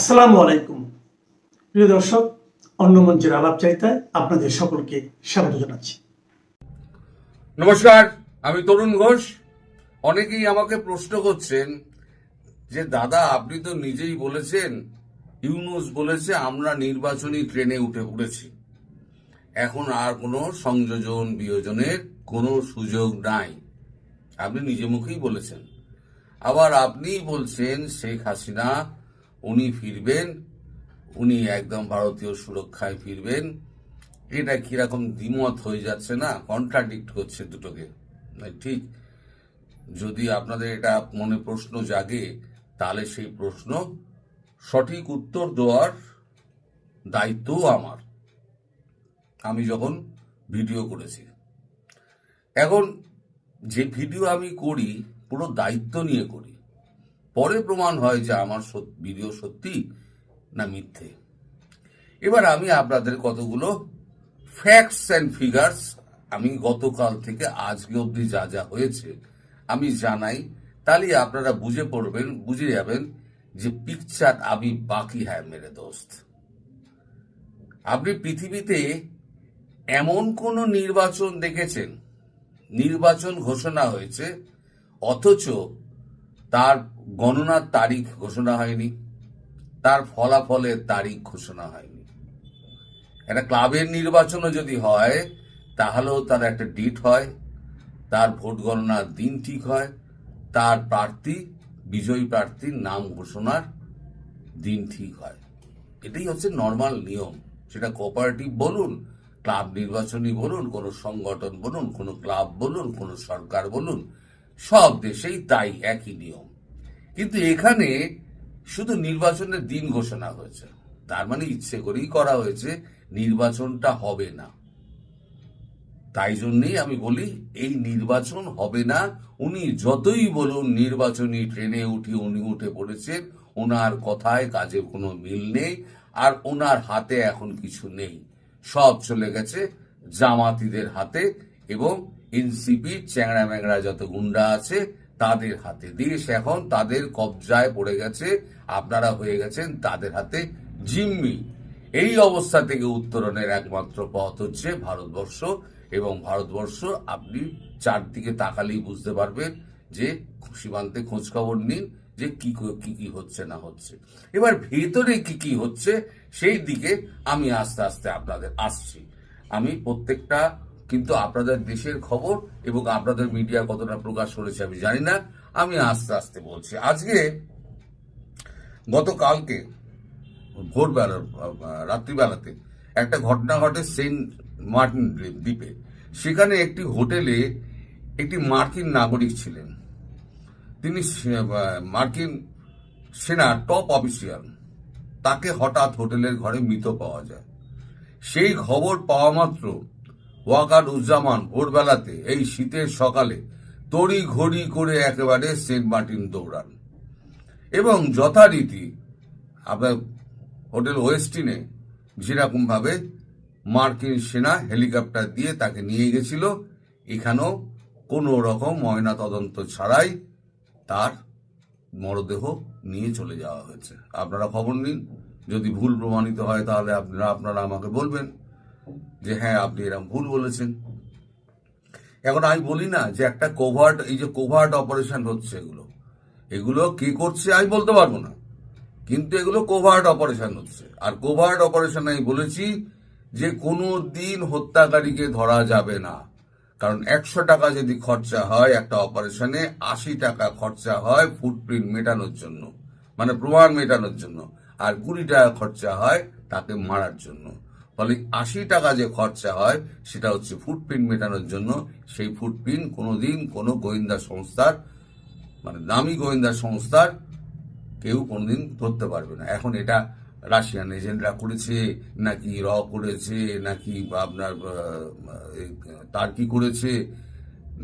আসসালামু আলাইকুম। প্রিয় দর্শক, অন্য মঞ্চের আলাপ চাইতায় আপনাদের সকলকে স্বাগত জানাচ্ছি। নমস্কার, আমি তরুণ ঘোষ। অনেকেই আমাকে প্রশ্ন করছেন যে, দাদা, আপনি তো নিজেই বলেছেন, ইউনুস বলেছে আমরা নির্বাচনী ট্রেনে উঠে পড়েছি এখন আর কোনো সংযোজন, বিয়োজনের কোনো সুযোগ নাই। আপনি নিজে মুখেই বলেছেন। আবার আপনিই বলছেন, শেখ হাসিনা উনি ফিরবেন উনি একদম ভারতীয় সুরক্ষায় ফিরবেন। এটা কীরকম দ্বিমত হয়ে যাচ্ছে না কন্ট্রাডিক্ট করছে দুটোকে। না, ঠিক যদি আপনাদের এটা মনে প্রশ্ন জাগে তাহলে সেই প্রশ্ন সঠিক উত্তর দেওয়ার দায়িত্বও আমার। আমি যখন ভিডিও করেছি। এখন যে ভিডিও আমি করি পুরো দায়িত্ব নিয়ে করি পরে প্রমাণ হয় যে আমার ভিডিও সত্যি না মিথ্যে। এবার আমি আপনাদের কতগুলো ফ্যাক্টস অ্যান্ড ফিগার্স আমি গতকাল থেকে আজকে অবধি যা যা হয়েছে আমি জানাই, তাহলে আপনারা বুঝে পড়বেন, বুঝে যাবেন যে পিকচার আমি বাকি হ্যাঁ মেরে দোস্ত। আপনি পৃথিবীতে এমন কোন নির্বাচন দেখেছেন? নির্বাচন ঘোষণা হয়েছে, অথচ তার গণনার তারিখ ঘোষণা হয়নি, তার ফলাফলের তারিখ ঘোষণা হয়নি। একটা ক্লাবের নির্বাচনও যদি হয়, তাহলেও তার একটা ডিট হয়, তার ভোট গণনার দিন ঠিক হয়, তার প্রার্থী, বিজয়ী প্রার্থীর নাম ঘোষণার দিন ঠিক হয়। এটাই হচ্ছে নর্মাল নিয়ম। সেটা কোঅপারেটিভ বলুন ক্লাব নির্বাচনী বলুন, কোন সংগঠন বলুন, কোন ক্লাব বলুন, কোন সরকার বলুন সব দেশেই তাই একই নিয়ম। কিন্তু এখানে শুধু নির্বাচনের দিন ঘোষণা হয়েছে। তার মানে ইচ্ছে করেই করা হয়েছে নির্বাচনটা হবে না। তাই জন্যই আমি বলি, এই নির্বাচন হবে না। উনি যতই বলুন, নির্বাচনী ট্রেনে উঠি উনি উঠে পড়েছেন, ওনার কথায় কাজে কোনো মিল নেই, আর ওনার হাতে এখন কিছু নেই। সব চলে গেছে জামাতিদের হাতে এবং এনসিপি, চ্যাংড়া ম্যাংড়া যত গুন্ডা আছে, তাদের হাতে। দেশ এখন তাদের কবজায় পড়ে গেছে, আপনারা হয়ে গেছেন তাদের হাতে জিম্মি। এই অবস্থা থেকে উত্তরণের একমাত্র পথ হচ্ছে ভারতবর্ষ, এবং ভারতবর্ষ আপনি চারদিকে তাকালেই বুঝতে পারবেন যে সীমান্তে খোঁজখবর নিন যে কি, কো- কি হচ্ছে, না হচ্ছে। এবার ভেতরে কি কি হচ্ছে, সেই দিকে আমি আস্তে আস্তে আপনাদের আসছি। আমি প্রত্যেকটা কিন্তু আপনাদের দেশের খবর এবং আপনাদের মিডিয়া কতটা প্রকাশ করেছে আমি জানি না। আমি আস্তে আস্তে বলছি। আজকে গতকালকে ভোরবেলা, রাত্রিবেলাতে একটা ঘটনা ঘটে সেন্ট মার্টিন দ্বীপে সেখানে একটি হোটেলে একটি মার্কিন নাগরিক ছিলেন। তিনি মার্কিন সেনার টপ অফিসিয়াল। তাকে হঠাৎ হোটেলের ঘরে মৃত পাওয়া যায়। সেই খবর পাওয়া মাত্র ওয়াকার উজ্জামান ভোরবেলাতে, এই শীতের সকালে তড়ি ঘড়ি করে একেবারে সেন্ট মার্টিন দৌড়ান। এবং যথারীতি আপনার হোটেল ওয়েস্টিনে যেরকম ভাবে মার্কিন সেনা হেলিকপ্টার দিয়ে তাকে নিয়ে গেছিল, এখানেও কোনো রকম ময়না তদন্ত ছাড়াই তার মরদেহ নিয়ে চলে যাওয়া হয়েছে। আপনারা খবর নিন, যদি ভুল প্রমাণিত হয় তাহলে আপনারা আপনারা আমাকে বলবেন। যে হ্যাঁ আপনি এরকম ভুল বলেছেন। এখন আমি বলি না যে একটা কোভার্ট এই যে কোভার্ট অপারেশন হচ্ছে এগুলো এগুলো কে করছে আমি বলতে পারব না। কিন্তু এগুলো কোভার্ট অপারেশন হচ্ছে। আর কোভার্ট অপারেশন আমি বলেছি যে কোনো দিন হত্যাকারীকে ধরা যাবে না। কারণ একশো টাকা যদি খরচা হয় একটা অপারেশনে আশি টাকা খরচা হয় ফুটপ্রিন্ট মেটানোর জন্য মানে প্রমাণ মেটানোর জন্য। আর কুড়ি টাকা খরচা হয় তাকে মারার জন্য। ফলে আশি টাকা যে খরচা হয়, সেটা হচ্ছে ফুটপ্রিন্ট মেটানোর জন্য। সেই ফুটপ্রিন্ট কোনোদিন কোনো গোয়েন্দা সংস্থার মানে দামি গোয়েন্দা সংস্থার কেউ কোনোদিন ধরতে পারবে না। এখন এটা রাশিয়ান এজেন্টরা করেছে, নাকি র করেছে, নাকি আপনার টার্কি করেছে,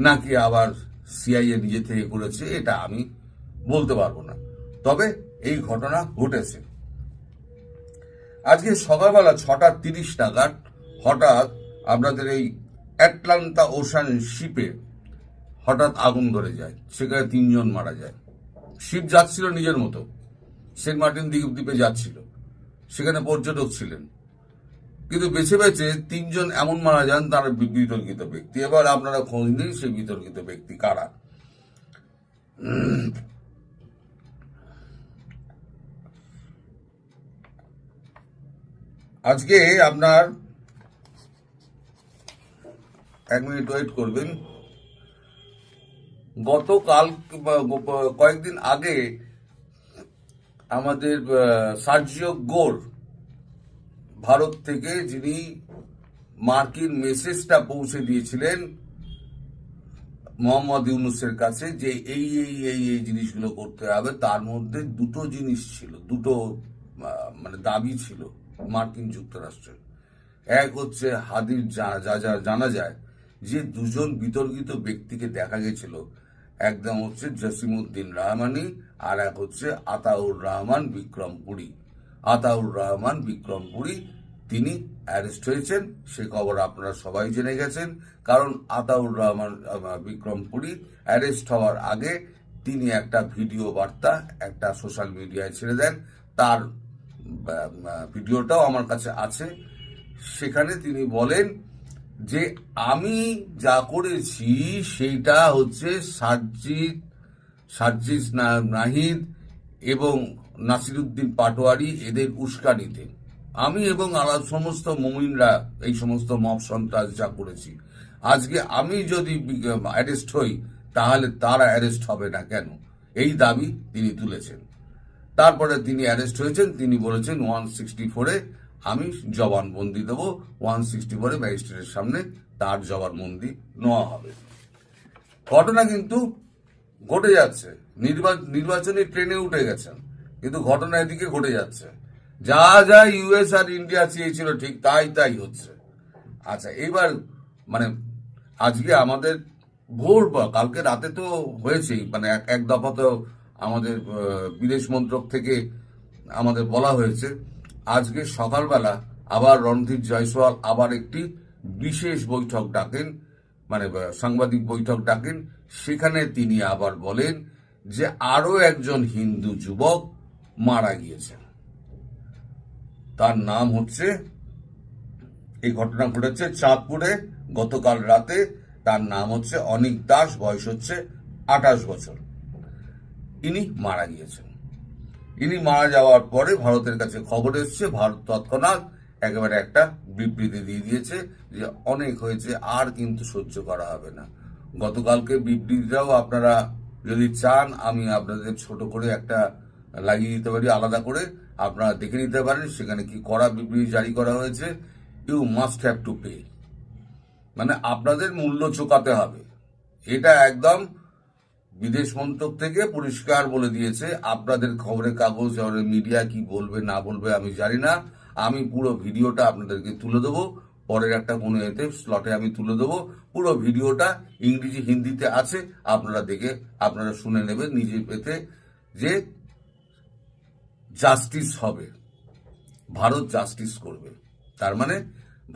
নাকি আবার সিআইএ নিজে থেকে করেছে, এটা আমি বলতে পারব না। তবে এই ঘটনা ঘটেছে। আজকে সকালবেলা ছটা তিরিশ নাগাদ হঠাৎ আপনাদের এই অ্যাটলান্টা ওশান শিপে হঠাৎ আগুন ধরে যায়। সেখানে তিনজন মারা যায়। শিপ যাচ্ছিল নিজের মতো। সেন্ট মার্টিন দ্বীপ দ্বীপে যাচ্ছিল। সেখানে পর্যটক ছিলেন। কিন্তু বেছে বেছে তিনজন এমন মারা যান তারা বিতর্কিত ব্যক্তি। এবার আপনারা খোঁজ নিন সেই বিতর্কিত ব্যক্তি কারা। আজকে আপনার এক মিনিট ওয়েট করবেন। গতকাল কয়েকদিন আগে আমাদের সার্জিও গোর ভারত থেকে যিনি মার্কিন মেসেজটা পৌঁছে দিয়েছিলেন মোহাম্মদ ইউনুসের কাছে যে এই এই এই এই জিনিসগুলো করতে হবে, তার মধ্যে দুটো জিনিস ছিল, দুটো মানে দাবি ছিল। মার্কিন যুক্তরাষ্ট্রের এক হচ্ছে হাদির যা- যা জানা যায় যে দুজন বিতর্কিত ব্যক্তিকে দেখা গেছিল। একদম হচ্ছে জসিমুদ্দিন রহমানি আর এক হচ্ছে আতাউর রহমান বিক্রমপুরী আতাউর রহমান বিক্রমপুরী তিনি অ্যারেস্ট হয়েছেন, সে খবর আপনারা সবাই জেনে গেছেন। কারণ আতাউর রহমান বিক্রমপুরী অ্যারেস্ট হওয়ার আগে তিনি একটা ভিডিও বার্তা একটা সোশ্যাল মিডিয়ায় ছেড়ে দেন। তার ভিডিওটাও আমার কাছে আছে। সেখানে তিনি বলেন যে, আমি যা করেছি সেইটা হচ্ছে সার্জিৎ সার্জিস নাহিদ এবং নাসিরুদ্দিন পাটোয়ারি এদের উস্কানিতে। আমি এবং আলাদ সমস্ত মুমিনরা এই সমস্ত মব সন্ত্রাস যা করেছি। আজকে আমি যদি অ্যারেস্ট হই, তাহলে তারা অ্যারেস্ট হবে না কেন? এই দাবি তিনি তুলেছেন। তারপরে তিনি অ্যারেস্ট হয়েছেন। তিনি বলেছেন ওয়ান সিক্সটি ফোরে আমি জবানবন্দি দেবো। ওয়ান সিক্সটি ফোরে ম্যাজিস্ট্রেটের সামনে তার জবানবন্দি নেওয়া হবে। ঘটনা কিন্তু ঘটে যাচ্ছে। নির্বা- নির্বাচনী ট্রেনে উঠে গেছেন। কিন্তু ঘটনা এদিকে ঘটে যাচ্ছে। যা যা ইউএস আর ইন্ডিয়া চেয়েছিল, ঠিক তাই তাই হচ্ছে। আচ্ছা এবার মানে আজকে আমাদের ভোর কালকে রাতে তো হয়েছেই। মানে এক দফা তো আমাদের বিদেশ মন্ত্রক থেকে আমাদের বলা হয়েছে, আজকে সকালবেলা আবার রণধীর জয়সওয়াল আবার একটি বিশেষ বৈঠক ডাকেন মানে সাংবাদিক বৈঠক ডাকেন। সেখানে তিনি আবার বলেন যে আরও একজন হিন্দু যুবক মারা গিয়েছেন। তার নাম হচ্ছে, এই ঘটনা ঘটেছে চাঁদপুরে গতকাল রাতে। তার নাম হচ্ছে অনিক দাস, বয়স হচ্ছে আঠাশ বছর। ইনি মারা গিয়েছেন। ইনি মারা যাওয়ার পরে ভারতের কাছে খবর এসছে, ভারত তৎক্ষণাৎ একেবারে একটা বিবৃতি দিয়ে দিয়েছে যে অনেক হয়েছে, আর কিন্তু সহ্য করা হবে না। গতকালকে বিবৃতিটাও আপনারা যদি চান, আমি আপনাদের ছোট করে একটা লাগিয়ে দিতে পারি, আলাদা করে আপনারা দেখে নিতে পারেন সেখানে কি করা বিবৃতি জারি করা হয়েছে। You must have to pay মানে আপনাদের মূল্য চোকাতে হবে। এটা একদম বিদেশ মন্ত্রক থেকে পরিষ্কার বলে দিয়েছে, আপনাদের খবরের কাগজ মিডিয়া কি বলবে, না বলবে আমি জানি না। আমি পুরো ভিডিওটা আপনাদেরকে তুলে দেবো। পরের একটা কোনো এতে স্লটে আমি তুলে দেবো। পুরো ভিডিওটা ইংরেজি, হিন্দিতে আছে, আপনারা দেখে, আপনারা শুনে নেবেন নিজে পেতে যে জাস্টিস হবে। ভারত জাস্টিস করবে। তার মানে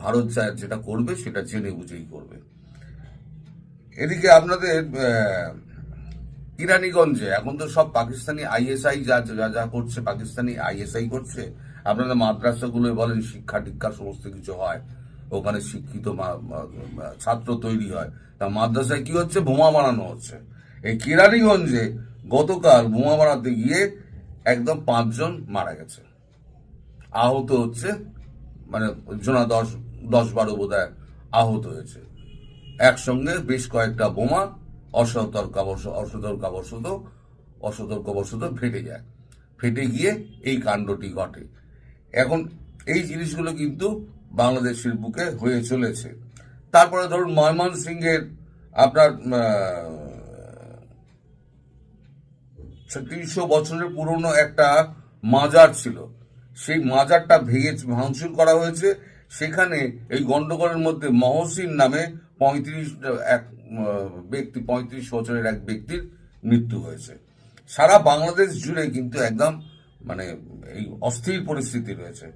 ভারত যেটা করবে সেটা জেনে বুঝেই করবে। এদিকে আপনাদের আহ, ইরানিগঞ্জে এখন তো সব পাকিস্তানি আইএসআই যা যা যা করছে পাকিস্তানি আইএসআই করছে আপনাদের মাদ্রাসাগুলো বলেন শিক্ষা টিক্ষা সমস্ত কিছু হয় ওখানে শিক্ষিত ছাত্র তৈরি হয়। তা মাদ্রাসায় কি হচ্ছে? বোমা বানানো হচ্ছে। এই কিরানীগঞ্জে গতকাল বোমা বানাতে গিয়ে একদম পাঁচজন মারা গেছে। আহত হচ্ছে মানে জোনা দশ দশ বারো বোধ আহত হয়েছে। একসঙ্গে বেশ কয়েকটা বোমা অসতর্কাবশ অসতর্কাবশত অসতর্কবশত ফেটে যায়। ফেটে গিয়ে এই কাণ্ডটি ঘটে। এখন এই জিনিসগুলো কিন্তু বাংলাদেশের বুকে হয়ে চলেছে। তারপরে ধরুন ময়মনসিংহের আপনার তিনশো বছরের পুরনো একটা মাজার ছিল। সেই মাজারটা ভেঙে ভাঙচুর করা হয়েছে। সেখানে এই গন্ডগোলের মধ্যে মহসিন নামে পঁয়ত্রিশ, এক ব্যক্তি, পঁয়ত্রিশ বছরের এক ব্যক্তির মৃত্যু হয়েছে। সারা বাংলাদেশ জুড়ে কিন্তু একদম মানে এই অস্থির পরিস্থিতি রয়েছে।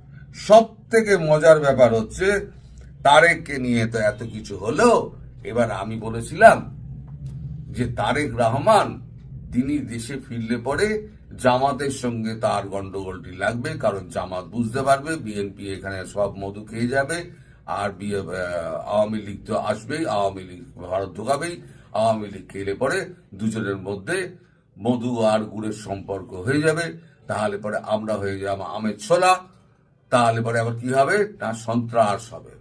সব থেকে মজার ব্যাপার হচ্ছে, তারেককে নিয়ে তো এত কিছু হলো এবার আমি বলেছিলাম যে তারেক রহমান তিনি দেশে ফিরলে পরে জামাতের সঙ্গে তার গন্ডগোলটি লাগবে, কারণ জামাত বুঝতে পারবে, বিএনপি এখানে সব মধু খেয়ে যাবে আর আওয়ামী লীগ তো আসবেই, আওয়ামী লীগ ভারত ঢোকাবেই, আওয়ামী লীগ খেলে পরে দুজনের মধ্যে মধু আর গুড়ের সম্পর্ক হয়ে যাবে। তাহলে পরে আমরা হয়ে যাব আমের ছোলা। তাহলে পরে আবার কি হবে? না, সন্ত্রাস হবে।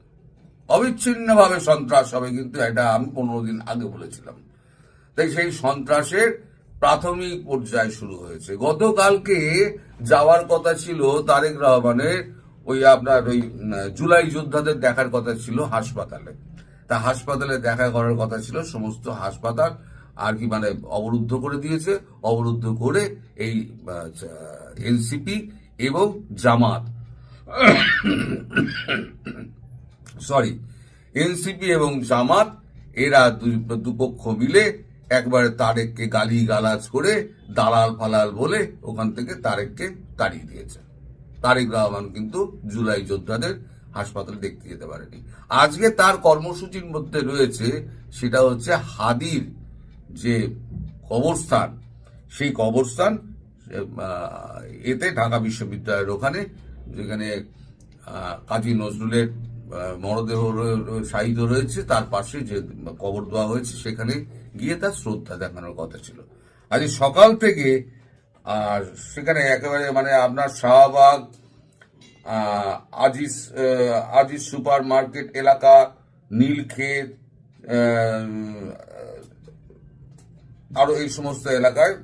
অবিচ্ছিন্নভাবে সন্ত্রাস হবে কিন্তু এটা আমি পনেরো দিন আগে বলেছিলাম। তাই সেই সন্ত্রাসের প্রাথমিক পর্যায় শুরু হয়েছে। গতকালকে যাওয়ার কথা ছিল তারেক রহমানের ওই আপনার ওই জুলাই যোদ্ধাদের দেখার কথা ছিল হাসপাতালে। তা হাসপাতালে দেখা করার কথা ছিল সমস্ত হাসপাতাল আর কি মানে অবরুদ্ধ করে দিয়েছে। অবরুদ্ধ করে এই এনসিপি এবং জামাত। সরি, এনসিপি এবং জামাত, এরা দুপক্ষ মিলে একবারে তারেককে গালি গালাজ করে দালাল ফালাল বলে ওখান থেকে তারেককে তাড়িয়ে দিয়েছে। তারেক রহমান কিন্তু জুলাই যোদ্ধাদের হাসপাতালে দেখতে যেতে পারেনি। আজকে তার কর্মসূচির মধ্যে রয়েছে, সেটা হচ্ছে হাদির যে কবরস্থান, সেই কবরস্থান এতে ঢাকা বিশ্ববিদ্যালয়ের ওখানে, যেখানে কাজী নজরুলের মরদেহ র- রয়েছে, তার পাশে যে কবর দেওয়া হয়েছে, সেখানে গিয়ে তার শ্রদ্ধা দেখানোর কথা ছিল। আজ সকাল থেকে সেখানে একেবারে মানে আপনার শাহবাগ আজিজ আজিজ সুপার মার্কেট এলাকা নীলক্ষেত আহ, আরও এই সমস্ত এলাকায়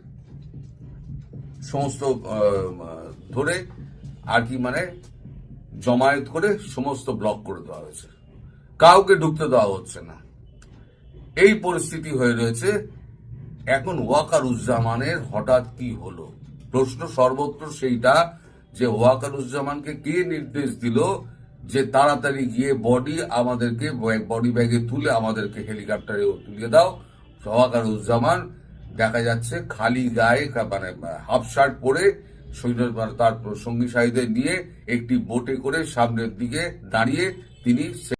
সমস্ত ধরে আর কি মানে জমায়েত করে সমস্ত ব্লক করে দেওয়া হয়েছে। কাউকে ঢুকতে দেওয়া হচ্ছে না। এই পরিস্থিতি হয়ে রয়েছে এখন ওয়াকারুজ্জামানের হঠাৎ কি হলো? প্রশ্ন সর্বত্র সেইটা যে ওয়াকারুজ্জামানকে কে নির্দেশ দিল যে তাড়াতাড়ি গিয়ে বডি আমাদেরকে, বডি ব্যাগে তুলে আমাদেরকে হেলিকপ্টারে তুলে দাও? ওয়াকারুজ্জামান দেখা যাচ্ছে খালি গায়ে মানে হাফ শার্ট পরে সৈন্য মানে তার সঙ্গী সাহিদের নিয়ে একটি বোটে করে সামনের দিকে দাঁড়িয়ে তিনি